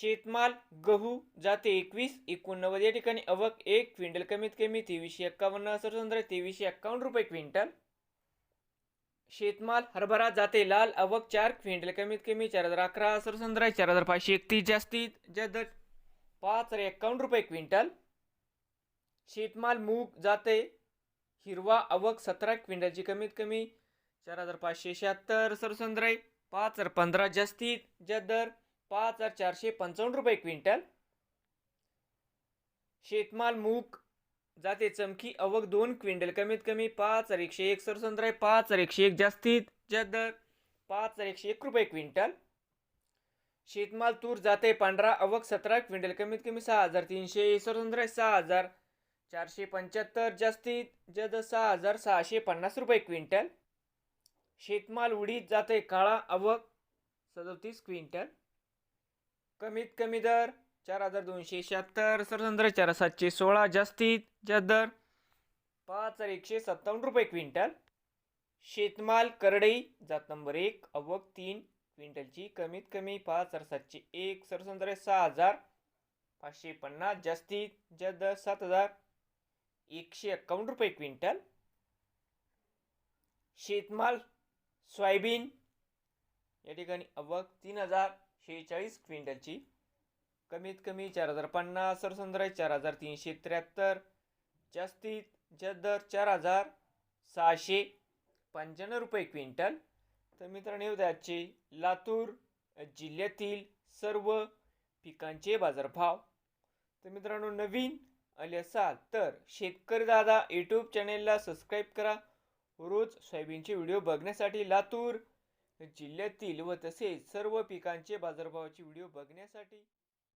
शेतमाल गहू जाते एकवीस एकोणनव्वद या ठिकाणी अवक एक क्विंटल कमीत कमी तेवीसशे एक्कावन्न सरसंद्र तेवीसशे एक्कावन्न रुपये क्विंटल. शेतमाल हरभरा जाते लाल अवक चार क्विंटल कमीत कमी चार हजार अकरा सरसंद्र चार हजार पाचशे एकतीस जास्तीत जास्त पाच हजार एक्कावन्न रुपये क्विंटल. शेतमाल मूग जाते हिरवा अवक सतरा क्विंटलची कमीत कमी चार हजार पाचशे शहात्तर सरसंद्र पाच हजार पंधरा जास्तीत जास्त दर पाच हजार चारशे पंचावन्न रुपये क्विंटल. शेतमाल मूग जाते चमकी अवक दोन क्विंटल कमीत कमी पाच हजार एकशे एक सरसंद्र पाच हजार एकशे एक जास्तीत जास्त दर पाच हजार एकशे एक रुपये क्विंटल. शेतमाल तूर जाते पांढरा अवक सतरा क्विंटल कमीत कमी सहा हजार तीनशे सरसंद्र सहा हजार चारशे पंच्याहत्तर जास्तीत जद सहा हजार सहाशे पन्नास रुपये क्विंटल. शेतमाल उडीद जाते काळा अवक सदोतीस क्विंटल. कमीत कमी दर चार हजार दोनशे शहात्तर सरसंद्र चार सातशे सोळा जास्तीत जास्त दर पाच हजार एकशे सत्तावन्न रुपये क्विंटल. शेतमाल करडई जात नंबर एक अवक तीन क्विंटलची कमीत कमी पाच हजार सातशे एक सरसंद्र सहा हजार पाचशे पन्नास जास्तीत जास्त दर सात हजार एकशे एक्कावन्न रुपये क्विंटल. शेतमाल सोयाबीन या ठिकाणी अवक तीन हजार शेहेचाळीस क्विंटलची. कमीत कमी चार हजार पन्नास सरसंद्र चार हजार तीनशे त्र्याहत्तर. जास्तीत जास्त दर चार हजार सहाशे पंच्याण्णव रुपये क्विंटल. तर मित्रांनो त्याचे लातूर जिल्ह्यातील सर्व पिकांचे बाजारभाव. तर मित्रांनो नवीन आले असाल तर शेतकरी दादा यूट्यूब चॅनेलला सबस्क्राईब करा. रोज सोयाबीनचे व्हिडिओ बघण्यासाठी लातूर जिल्ह्यातील व तसेच सर्व पिकांचे बाजारभावाचे व्हिडिओ बघण्यासाठी